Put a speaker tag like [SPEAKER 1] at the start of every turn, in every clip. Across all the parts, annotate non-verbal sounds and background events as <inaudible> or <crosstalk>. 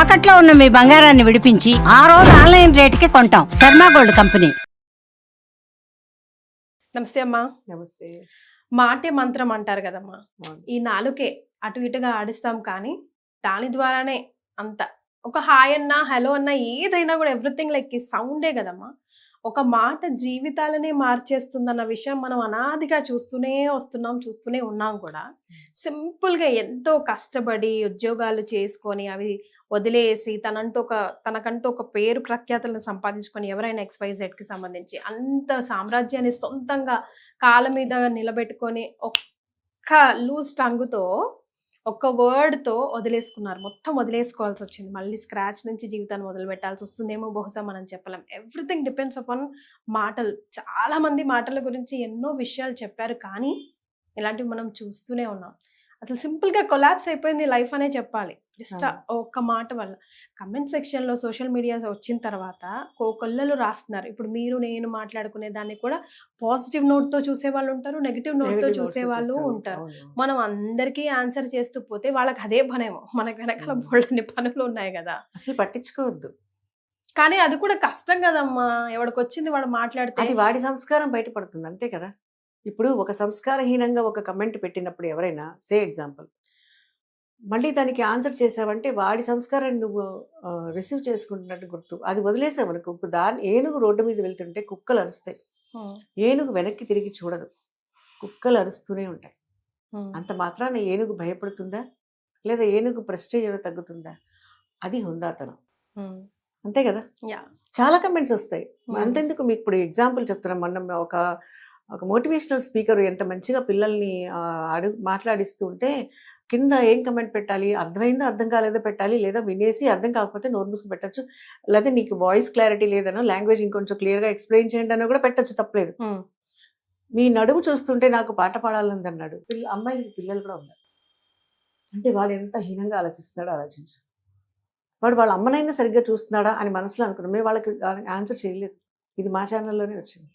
[SPEAKER 1] తాకట్లో ఉన్న మీ బంగారాన్ని విడిపించి ఆ రోజు ఆన్లైన్ రేటుకి కొంటాం. Sharma gold company.
[SPEAKER 2] నమస్తే అమ్మా.
[SPEAKER 3] నమస్తే.
[SPEAKER 2] మాటే మంత్రం అంటారు కదమ్మా. ఈ నాలుకే అటు ఇటుగా ఆడిస్తాం కానీ దాని ద్వారానే అంత ఒక హాయ్ అన్నా హలో అన్నా ఏదైనా కూడా ఎవ్రీథింగ్ లైక్ ఈ సౌండే కదమ్మా. ఒక మాట జీవితాలనే మార్చేస్తుందన్న విషయం మనం అనాదిగా చూస్తూనే వస్తున్నాం చూస్తూనే ఉన్నాం కూడా. సింపుల్గా ఎంతో కష్టపడి ఉద్యోగాలు చేసుకొని అవి వదిలేసి తనంటూ ఒక తనకంటూ ఒక పేరు ప్రఖ్యాతులను సంపాదించుకొని ఎవరైనా XYZ కి సంబంధించి అంత సామ్రాజ్యాన్ని సొంతంగా కాళ్ళ మీద నిలబెట్టుకొని ఒక్క లూజ్ టంగుతో ఒక్క వర్డ్తో వదిలేసుకున్నారు. మొత్తం వదిలేసుకోవాల్సి వచ్చింది. మళ్ళీ స్క్రాచ్ నుంచి జీవితాన్ని మొదలు పెట్టాల్సి వస్తుందేమో బహుశా మనం చెప్పలేం. ఎవ్రీథింగ్ డిపెండ్స్ అపాన్ మాటలు. చాలామంది మాటల గురించి ఎన్నో విషయాలు చెప్పారు కానీ ఇలాంటివి మనం చూస్తూనే ఉన్నాం. అసలు సింపుల్గా కొలాప్స్ అయిపోయింది లైఫ్ అనే చెప్పాలి. జస్ట్. ఒక్క మాట వల్ల. కమెంట్ సెక్షన్లో సోషల్ మీడియా వచ్చిన తర్వాత కోకొల్లలు రాస్తున్నారు. ఇప్పుడు మీరు నేను మాట్లాడుకునే దాన్ని కూడా పాజిటివ్ నోట్తో చూసే వాళ్ళు ఉంటారు నెగిటివ్ నోట్తో చూసే వాళ్ళు. ఉంటారు. మనం అందరికీ ఆన్సర్ చేస్తూ పోతే వాళ్ళకి అదే పనేమో మనకి వెనకాల. బోల్డన్ని పనులు ఉన్నాయి కదా.
[SPEAKER 3] అసలు పట్టించుకోవద్దు.
[SPEAKER 2] కానీ అది కూడా కష్టం కదమ్మా. ఎవడికి వచ్చింది వాడు మాట్లాడితే
[SPEAKER 3] అది వాడి సంస్కారం బయటపడుతుంది. అంతే కదా. ఇప్పుడు ఒక సంస్కారహీనంగా ఒక కమెంట్ పెట్టినప్పుడు ఎవరైనా సే ఎగ్జాంపుల్. మళ్ళీ దానికి ఆన్సర్ చేసావంటే వాడి సంస్కారాన్ని నువ్వు రిసీవ్ చేసుకుంటున్నట్టు గుర్తు. అది వదిలేసావు అనుకో. ఇప్పుడు దాని ఏనుగు రోడ్డు మీద వెళ్తుంటే కుక్కలు అరుస్తాయి. ఏనుగు వెనక్కి తిరిగి చూడదు. కుక్కలు అరుస్తూనే ఉంటాయి. అంత మాత్రాన ఏనుగు భయపడుతుందా? లేదా ఏనుగు ప్రెస్టేజ్ తగ్గుతుందా? అది హుందాతనం. అంతే కదా. చాలా కమెంట్స్ వస్తాయి. అంతెందుకు మీకు ఇప్పుడు ఎగ్జాంపుల్ చెప్తున్నాం. మొన్న ఒక ఒక మోటివేషనల్ స్పీకర్ ఎంత మంచిగా పిల్లల్ని అడుగు మాట్లాడిస్తూ ఉంటే కింద ఏం కమెంట్ పెట్టాలి? అర్థమైందో? అర్థం కాలేదో? పెట్టాలి? లేదా వినేసి అర్థం కాకపోతే నోట్ మూసుకు పెట్టచ్చు. లేదా నీకు వాయిస్ క్లారిటీ లేదనో లాంగ్వేజ్ ఇంకొంచెం క్లియర్గా ఎక్స్ప్లెయిన్ చేయండి అనో కూడా పెట్టచ్చు తప్పలేదు. మీ నడుము చూస్తుంటే నాకు పాట పాడాలని అన్నాడు. పిల్ల అమ్మాయిలకి పిల్లలు కూడా ఉన్నారు. అంటే వాడు ఎంత హీనంగా ఆలోచిస్తున్నాడో ఆలోచించు. వాడు వాళ్ళ అమ్మనైనా సరిగ్గా చూస్తున్నాడా అని మనసులో అనుకున్నాం. మేము వాళ్ళకి ఆన్సర్ చేయలేదు. ఇది మా ఛానల్లోనే వచ్చింది.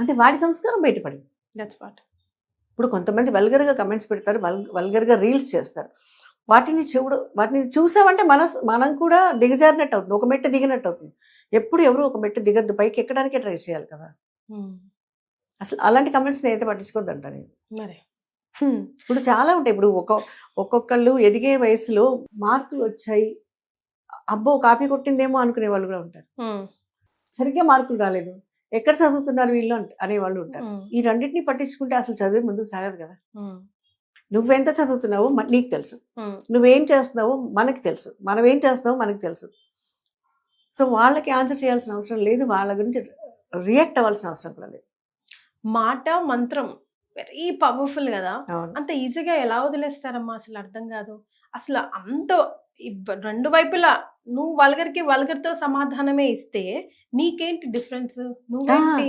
[SPEAKER 3] అంటే వాడి సంస్కారం బయటపడింది.
[SPEAKER 2] What.
[SPEAKER 3] ఇప్పుడు కొంతమంది వల్గర్గా కమెంట్స్ పెడతారు వల్ వల్గర్గా రీల్స్ చేస్తారు. వాటిని చూడు వాటిని చూసామంటే మన మనం కూడా దిగజారినట్టు అవుతుంది ఒక మెట్టు దిగినట్టు అవుతుంది ఎప్పుడు ఎవరు ఒక మెట్టు దిగద్దు పైకి ఎక్కడానికే ట్రై చేయాలి కదా.
[SPEAKER 2] Hmm.
[SPEAKER 3] అసలు అలాంటి కమెంట్స్ నేనైతే పట్టించుకోవద్దు అంట నేను.
[SPEAKER 2] మరి.
[SPEAKER 3] ఇప్పుడు చాలా ఉంటాయి. ఇప్పుడు ఒక్క ఒక్కొక్కళ్ళు ఎదిగే వయసులో మార్కులు వచ్చాయి. అబ్బో కాపీ కొట్టిందేమో అనుకునే వాళ్ళు కూడా ఉంటారు.
[SPEAKER 2] Hmm.
[SPEAKER 3] సరిగ్గా మార్కులు రాలేదు. ఎక్కడ చదువుతున్నారు వీళ్ళు అనేవాళ్ళు ఉంటారు. ఈ రెండింటిని పట్టించుకుంటే అసలు చదివే ముందుకు సాగదు కదా. నువ్వెంత చదువుతున్నావో నీకు తెలుసు. నువ్వేం చేస్తున్నావో మనకి తెలుసు. మనం ఏం చేస్తున్నావో మనకి తెలుసు. సో వాళ్ళకి ఆన్సర్ చేయాల్సిన అవసరం లేదు. వాళ్ళ గురించి రియాక్ట్ అవ్వాల్సిన అవసరం కూడా లేదు.
[SPEAKER 2] మాట మంత్రం వెరీ పవర్ఫుల్ కదా. అంత ఈజీగా ఎలా వదిలేస్తారమ్మా? అసలు అర్థం కాదు. అసలు అంత రెండు వైపులా నువ్వు వల్గర్కి వల్గర్తో సమాధానమే ఇస్తే నీకేంటి డిఫరెన్స్?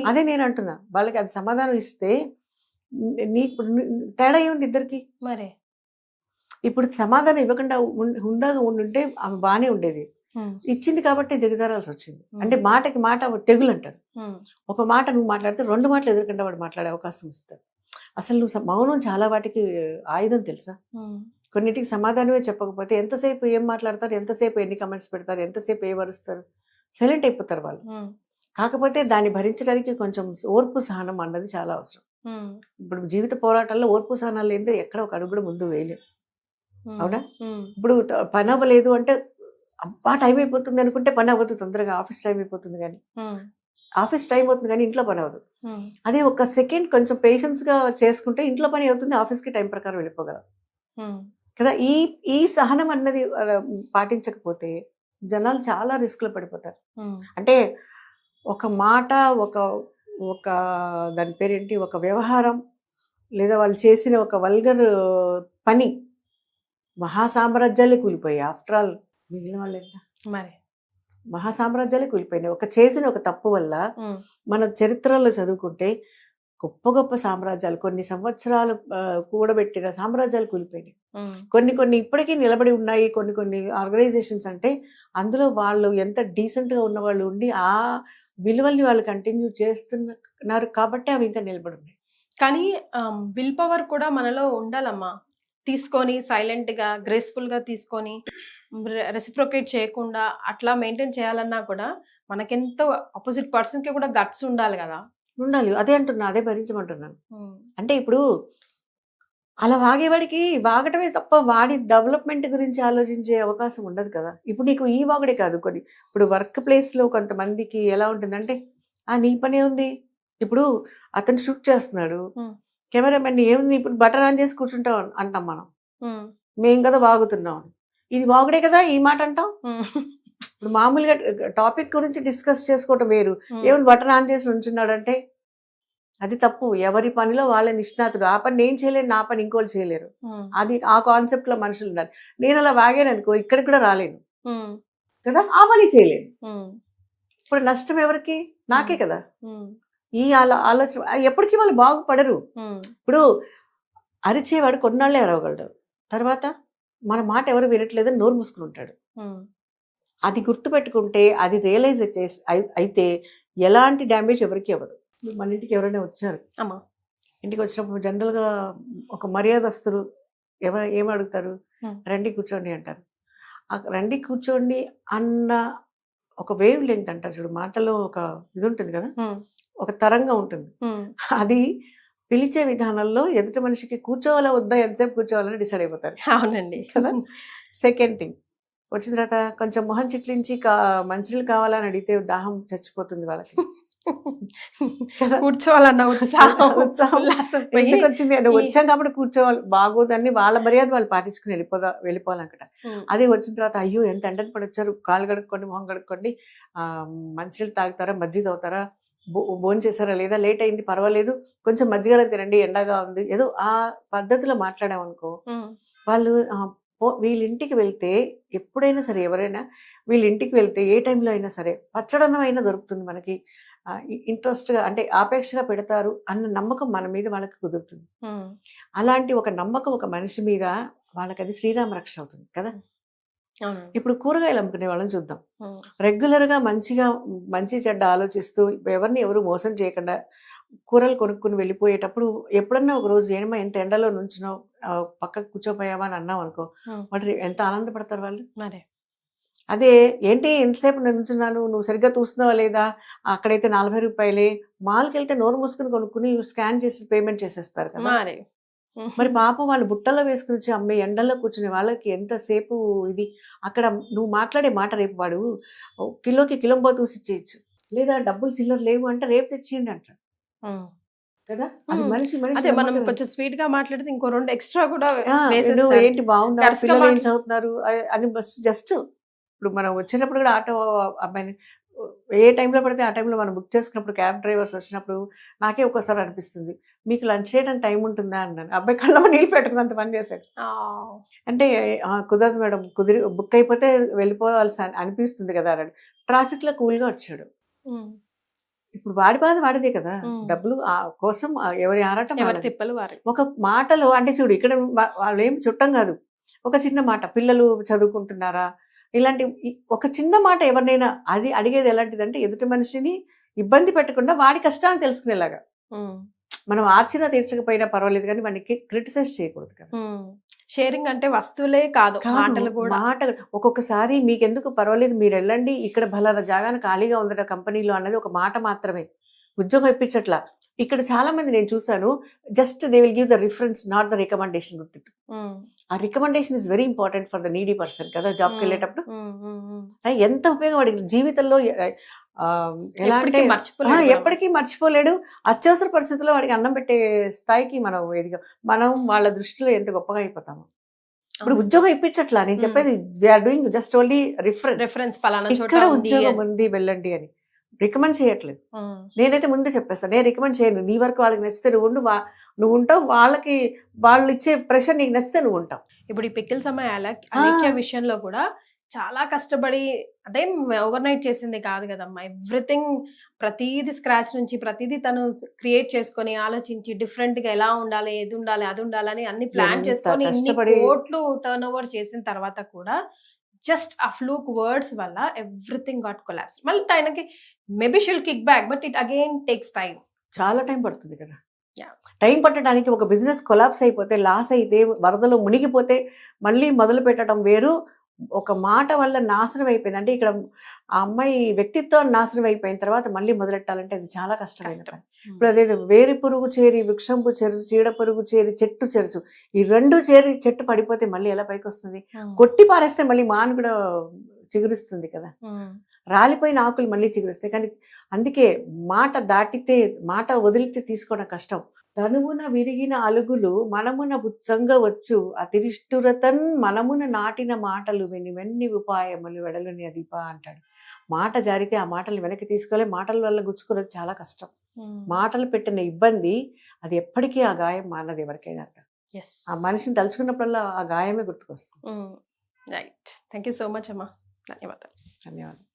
[SPEAKER 3] అదే నేను అంటున్నా. వాళ్ళకి అది సమాధానం ఇస్తే నీ- నీకు తేడా ఏముంది ఇద్దరికి?
[SPEAKER 2] మరే.
[SPEAKER 3] ఇప్పుడు సమాధానం ఇవ్వకుండా హుందాగా ఉండుంటే ఆమె బాగానే ఉండేది. ఇచ్చింది కాబట్టి దిగజారాల్సి వచ్చింది. అంటే మాటకి మాట తెగులు అంటారు. ఒక మాట నువ్వు మాట్లాడితే రెండు మాటలు ఎదురుకుండా వాడు మాట్లాడే అవకాశం ఇస్తారు. అసలు నువ్వు మౌనం చాలా వాటికి ఆయుధం తెలుసా. కొన్నిటికి సమాధానమే చెప్పకపోతే ఎంతసేపు ఏం మాట్లాడతారు ఎంతసేపు ఎన్ని కమెంట్స్ పెడతారు ఎంతసేపు ఏ వరుస్తారు సైలెంట్ అయిపోతారు వాళ్ళు. కాకపోతే దాన్ని భరించడానికి కొంచెం ఓర్పు సహనం అన్నది చాలా అవసరం. ఇప్పుడు జీవిత పోరాటాల్లో ఓర్పు సహనాలు లేనిదే ఎక్కడ ఒక అడుగు కూడా ముందు వేయలేం
[SPEAKER 2] Hmm.
[SPEAKER 3] అవునా? ఇప్పుడు పని అవ్వలేదు అంటే అబ్బా టైం అయిపోతుంది అనుకుంటే పని అవ్వదు తొందరగా ఆఫీస్ టైం అయిపోతుంది కానీ. ఆఫీస్ టైం అవుతుంది కానీ ఇంట్లో పని అవ్వదు. అదే ఒక సెకండ్ కొంచెం పేషెన్స్గా చేసుకుంటే ఇంట్లో పని అవుతుంది ఆఫీస్కి టైం ప్రకారం వెళ్ళిపోగలం. కదా ఈ ఈ సహనం అన్నది పాటించకపోతే జనాలు చాలా రిస్క్లో పడిపోతారు. అంటే ఒక మాట ఒక ఒక దాని పేరేంటి ఒక వ్యవహారం లేదా వాళ్ళు చేసిన ఒక వల్గర్ పని మహాసామ్రాజ్యాలే కూలిపోయాయి. ఆఫ్టర్ ఆల్ మిగిలిన వాళ్ళు ఎంత?
[SPEAKER 2] మరి?
[SPEAKER 3] మహాసామ్రాజ్యాలే కూలిపోయినాయి. ఒక చేసిన ఒక తప్పు వల్ల. మన చరిత్రలో చదువుకుంటే గొప్ప గొప్ప సామ్రాజ్యాలు కొన్ని సంవత్సరాలు కూడబెట్టిన సామ్రాజ్యాలు కూలిపోయినాయి. కొన్ని కొన్ని ఇప్పటికీ నిలబడి ఉన్నాయి కొన్ని కొన్ని ఆర్గనైజేషన్స్ అంటే అందులో వాళ్ళు ఎంత డీసెంట్గా ఉన్న వాళ్ళు ఉండి ఆ విలువల్ని వాళ్ళు కంటిన్యూ చేస్తున్నారు కాబట్టి అవి ఇంకా నిలబడి ఉన్నాయి.
[SPEAKER 2] కానీ విల్ పవర్ కూడా మనలో ఉండాలమ్మా. తీసుకొని సైలెంట్గా గ్రేస్ఫుల్గా తీసుకొని రెసిప్రొకేట్ చేయకుండా అట్లా మెయింటైన్ చేయాలన్నా కూడా మనకెంతో ఆపోజిట్ పర్సన్కి కూడా గట్స్ ఉండాలి కదా.
[SPEAKER 3] ఉండాలి. అదే అంటున్నా అదే భరించమంటున్నాను అంటే ఇప్పుడు అలా వాగేవాడికి వాగటమే తప్ప వాడి డెవలప్మెంట్ గురించి ఆలోచించే అవకాశం ఉండదు కదా. ఇప్పుడు నీకు ఈ వాగుడే కాదు కొన్ని. ఇప్పుడు వర్క్ ప్లేస్లో కొంతమందికి ఎలా ఉంటుందంటే ఆ నీ పనే ఉంది. ఇప్పుడు అతను షూట్ చేస్తున్నాడు. కెమెరామెన్ ఏముంది? ఇప్పుడు బటన్ ఆన్ చేసి కూర్చుంటాం అంటాం మనం. మేం కదా వాగుతున్నాం. ఇది వాగుడే కదా ఈ మాట అంటాం? ఇప్పుడు మామూలుగా టాపిక్ గురించి డిస్కస్ చేసుకోవటం వేరు.
[SPEAKER 2] ఉమ్,
[SPEAKER 3] ఏమైనా బటన్ ఆన్ చేసి ఉంచున్నాడంటే అది తప్పు. ఎవరి పనిలో వాళ్ళ నిష్ణాతుడు ఆ పని నేను చేయలేను నా పని ఇంకోళ్ళు చేయలేరు.
[SPEAKER 2] ఉమ్,
[SPEAKER 3] అది ఆ కాన్సెప్ట్లో మనుషులు ఉండాలి. నేను అలా వాగాను అనుకో ఇక్కడికి కూడా రాలేను.
[SPEAKER 2] ఉమ్,
[SPEAKER 3] కదా? ఆ పని చేయలేను. ఇప్పుడు నష్టం ఎవరికి? నాకే కదా. ఈ ఆలో ఆలోచన ఎప్పటికీ వాళ్ళు బాగుపడరు. ఇప్పుడు అరిచేవాడు కొన్నాళ్ళే అరవగలడు. తర్వాత మన మాట ఎవరు వినట్లేదని నోరు మూసుకుని ఉంటాడు. అది గుర్తుపెట్టుకుంటే అది రియలైజ్ చేసి అయి- అయితే ఎలాంటి డ్యామేజ్ ఎవరికి అవ్వదు. మన ఇంటికి ఎవరైనా వచ్చారు.
[SPEAKER 2] అమ్మా.
[SPEAKER 3] ఇంటికి వచ్చినప్పుడు జనరల్గా ఒక మర్యాదస్తులు ఎవరు ఏం అడుగుతారు. రండి కూర్చోండి అంటారు. రండి కూర్చోండి అన్న ఒక వేవ్ లెంగ్త్ అంటారు చూడు మాటలో ఒక ఇది ఉంటుంది కదా? ఒక తరంగా ఉంటుంది. అది పిలిచే విధానంలో ఎదుటి మనిషికి కూర్చోవాలా వద్దా ఎంతసేపు కూర్చోవాలని డిసైడ్ అయిపోతారు.
[SPEAKER 2] అవునండి.
[SPEAKER 3] కదా? Second thing. వచ్చిన తర్వాత కొంచెం మొహం చిట్లించి కా మంచినీళ్ళు కావాలని అడిగితే దాహం చచ్చిపోతుంది వాళ్ళకి?
[SPEAKER 2] కూర్చోవాలన్న ఉత్సాహం <laughs>
[SPEAKER 3] ఉత్సాహం. ఎందుకు వచ్చింది?
[SPEAKER 2] ఈ-
[SPEAKER 3] వచ్చాం కాబట్టి కూర్చోవాలి. బాగోదని వాళ్ళ మర్యాద వాళ్ళు పాటించుకుని వెళ్ళిపోదా వెళ్ళిపోవాలనుకుంటా. అదే వచ్చిన తర్వాత అయ్యో ఎంత ఎండని పడొచ్చారు? కాలు కడుక్కోండి మొహం కడుక్కోండి. ఆ, మంచినీళ్ళు తాగుతారా? మజ్జిగ తాగుతారా భోజనం చేశారా లేదా? లేట్ అయింది పర్వాలేదు. కొంచెం మజ్జిగ తినండి ఎండగా ఉంది. ఏదో ఆ పద్ధతిలో మాట్లాడామనుకో వాళ్ళు ఆ, పో- వీళ్ళ ఇంటికి వెళ్తే ఎప్పుడైనా సరే ఎవరైనా వీళ్ళ ఇంటికి వెళ్తే ఏ టైంలో అయినా సరే పచ్చడన్నం అయినా దొరుకుతుంది మనకి. ఇంట్రెస్ట్గా అంటే ఆపేక్షగా పెడతారు అన్న నమ్మకం మన మీద వాళ్ళకి కుదురుతుంది. అలాంటి ఒక నమ్మకం ఒక మనిషి మీద వాళ్ళకి అది శ్రీరామ రక్ష అవుతుంది కదా. ఇప్పుడు కూరగాయలు అమ్ముకునే వాళ్ళని చూద్దాం. రెగ్యులర్గా మంచిగా మంచి చెడ్డ ఆలోచిస్తూ ఎవరిని ఎవరు మోసం చేయకుండా కూరలు కొనుక్కుని వెళ్ళిపోయేటప్పుడు ఎప్పుడన్నా ఒక రోజు ఏమో ఎంత ఎండలో నుంచినో పక్కకు కూర్చోపోయావా? అని అన్నాం అనుకో. వాటి ఎంత ఆనందపడతారు వాళ్ళు?
[SPEAKER 2] మరే.
[SPEAKER 3] అదే ఏంటి ఎంతసేపు నేను నుంచున్నాను? నువ్వు సరిగ్గా చూస్తున్నావా లేదా? అక్కడైతే నలభై రూపాయలే. మాల్కి వెళ్తే నోరు మూసుకుని కొనుక్కుని స్కాన్ చేసి పేమెంట్ చేసేస్తారు కదా.
[SPEAKER 2] మరే.
[SPEAKER 3] మరి పాపం వాళ్ళు బుట్టలో వేసుకుని వచ్చి అమ్మే ఎండల్లో కూర్చునే వాళ్ళకి ఎంతసేపు ఇది? అక్కడ నువ్వు మాట్లాడే మాట రేపు వాడు కిలోకి కిలోంబో తూసి ఇచ్చేయచ్చు లేదా డబ్బులు చిల్లర లేవు అంటే రేపు తెచ్చియండి అంటాడు. కదా! అది
[SPEAKER 2] మ్మ్.
[SPEAKER 3] మనిషి మనిషి
[SPEAKER 2] అదే మనం
[SPEAKER 3] నమ్మకమే.
[SPEAKER 2] కొంచెం స్వీట్గా మాట్లాడితే ఇంకో రెండు ఎక్స్ట్రా కూడా
[SPEAKER 3] ఆ, నువ్వు
[SPEAKER 2] వేసేస్తారు.
[SPEAKER 3] ఏంటి బాగున్నా
[SPEAKER 2] కరెక్ట్గా
[SPEAKER 3] పిల్లలు ఏం
[SPEAKER 2] మాట్లా-
[SPEAKER 3] చదువుతున్నారు? అ- అని బస్ జస్ట్ ఇప్పుడు మనం వచ్చినప్పుడు కూడా ఆటో అబ్బాయిని ఏ టైంలో పడితే ఆ టైంలో మనం బుక్ చేసుకున్నప్పుడు క్యాబ్ డ్రైవర్స్ వచ్చినప్పుడు నాకే ఒక్కోసారి అనిపిస్తుంది. మీకు లంచ్ చేయడానికి టైం ఉంటుందా? అన్నాను. అబ్బాయి కళ్ళ నీళ్ళు పెట్టుకున్నంత పని చేశాడు.
[SPEAKER 2] ఆ,
[SPEAKER 3] అంటే "ఆ, కుదరదు మేడం. కుదిరి బుక్ అయిపోతే వెళ్ళిపోవాల్సి అని- అనిపిస్తుంది కదా! అన్నాడు. ట్రాఫిక్లో కూల్గా వచ్చాడు.
[SPEAKER 2] ఉమ్,
[SPEAKER 3] ఇప్పుడు వాడి బాధ వాడిదే కదా. డబ్బులు ఆ కోసం ఎవరి ఆరాటం.
[SPEAKER 2] తిప్పలు
[SPEAKER 3] ఒక మాటలో అంటే చూడు ఇక్కడ వాళ్ళు ఏం చుట్టం కాదు. ఒక చిన్న మాట పిల్లలు చదువుకుంటున్నారా? ఇలాంటి ఒక చిన్న మాట ఎవరినైనా అది అడిగేది ఎలాంటిదంటే ఎదుటి మనిషిని ఇబ్బంది పెట్టకుండా వాడి కష్టాన్ని తెలుసుకునేలాగా. మనం ఆర్చినా తీర్చకపోయినా పర్వాలేదు కానీ వాడిని క్రిటిసైజ్ చేయకూడదు కదా.
[SPEAKER 2] షేరింగ్ అంటే వస్తువులే కాదు మాటలు కూడా.
[SPEAKER 3] మాట ఒక్కొక్కసారి మీకెందుకు పర్వాలేదు మీరు వెళ్ళండి ఇక్కడ బలానా జాగాన ఖాళీగా ఉందట కంపెనీలో అన్నది ఒక మాట మాత్రమే. ఉద్యోగం ఇప్పించట్లా. ఇక్కడ చాలా మంది నేను చూసాను just they will give the reference not the recommendation
[SPEAKER 2] um,
[SPEAKER 3] ah recommendation is very important for the needy person కదా జాబ్కి వెళ్ళేటప్పుడు. ఎంత ఉపయోగపడి జీవితంలో ఎలా అంటే
[SPEAKER 2] ఎప్పటికీ మర్చిపోలేడు.
[SPEAKER 3] అత్యవసర పరిస్థితుల్లో వాడికి అన్నం పెట్టే స్థాయికి మనం ఎదిగాం మనం వాళ్ళ దృష్టిలో ఎంత గొప్పగా అయిపోతాము. ఇప్పుడు. ఉద్యోగం ఇప్పించట్లా? నేను. చెప్పేది we're doing just only reference
[SPEAKER 2] reference
[SPEAKER 3] ఇక్కడ
[SPEAKER 2] ఉంది
[SPEAKER 3] ఉద్యోగం. ఉంది వెళ్ళండి అని. రికమెండ్ చేయట్లేదు. నేనైతే ముందే చెప్పేస్తాను నేను రికమెండ్ చేయను. నీ వరకు వాళ్ళకి నచ్చితే నువ్వు ఉండు నువ్వు ఉంటావు. వాళ్ళకి వాళ్ళు ఇచ్చే ప్రెషర్ నీకు నచ్చితే నువ్వు ఉంటావు.
[SPEAKER 2] ఇప్పుడు ఈ పిక్కిల్స్ అమ్మాయి అలా అలేఖ్య విషయంలో కూడా చాలా కష్టపడి అదేం ఓవర్ నైట్ చేసింది కాదు కదమ్మా. ఎవ్రీథింగ్ ప్రతిదీ స్క్రాచ్ నుంచి ప్రతిదీ తను క్రియేట్ చేసుకొని ఆలోచించి డిఫరెంట్గా ఎలా ఉండాలి ఏది ఉండాలి అది ఉండాలని అన్ని ప్లాన్ చేసుకొని ఇన్ని కోట్లు టర్న్ ఓవర్ చేసిన తర్వాత కూడా జస్ట్ ఆ ఫ్లూక్ వర్డ్స్ వల్ల ఎవ్రీథింగ్ గాట్ కొలాప్స్ మళ్ళీ తనకి maybe still kick back but it again takes time
[SPEAKER 3] చాలా టైం పడుతుంది కదా. టైం పట్టడానికి ఒక బిజినెస్ కొలాప్స్ అయిపోతే లాస్ అయితే వరదలో మునిగిపోతే మళ్ళీ మొదలు పెట్టడం వేరు ఒక మాట వల్ల నాశనం అయిపోయింది. అంటే ఇక్కడ ఆ అమ్మాయి వ్యక్తిత్వం నాశనం అయిపోయిన తర్వాత మళ్ళీ మొదలెట్టాలంటే అది చాలా కష్టమైన
[SPEAKER 2] కష్టం.
[SPEAKER 3] పని. ఇప్పుడు అదే వేరు పురుగు చేరి వృక్షంపు చెరుచు చీడ పురుగు చేరి చెట్టు చెరుచు ఈ రెండు చేరి చెట్టు పడిపోతే మళ్ళీ ఎలా పైకి వస్తుంది. కొట్టి పారేస్తే మళ్ళీ మాను కూడా చిగురిస్తుంది కదా. రాలిపోయిన ఆకులు మళ్ళీ చిగురిస్తాయి. కానీ అందుకే మాట దాటితే మాట వదిలితే తీసుకోవడం కష్టం. తనువున విరిగిన అలుగులు మనమున బుత్సంగా వచ్చు అతిరిష్టురతన్ మనమున నాటిన మాటలు విని వెన్ని ఉపాయములు వెడలుని అదిప అంటాడు. మాట జారితే ఆ మాటలు వెనక్కి తీసుకోలే మాటల వల్ల గుచ్చుకున్నది చాలా కష్టం. మాటలు పెట్టిన ఇబ్బంది అది ఎప్పటికీ ఆ గాయం మానది ఎవరికైనా
[SPEAKER 2] Yes.
[SPEAKER 3] ఆ మనిషిని తలుచుకున్నప్పుడల్లా ఆ గాయమే గుర్తుకొస్తుంది.
[SPEAKER 2] Right. Thank you so much అమ్మా. ధన్యవాదాలు.
[SPEAKER 3] ధన్యవాదాలు.